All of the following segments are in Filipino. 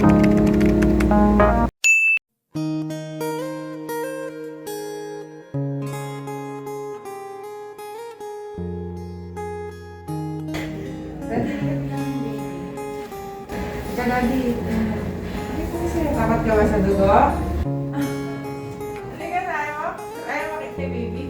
Kalagi, hindi ko kasi dapat gawa sa dugo. Halika tayo. Ayaw baby.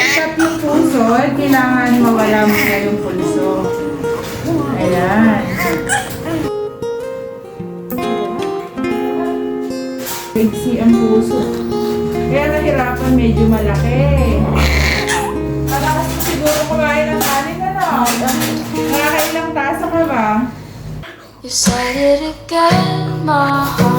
shot ng pulso, kailangan mawala mo na yung pulso. Ayan. Pigsi ang puso. Kaya nahirapan, medyo malaki. Malakas ko siguro kumain ng kanin, ano? Nakakailang tasa ka ba? You said it again, my heart.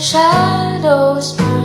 shadows.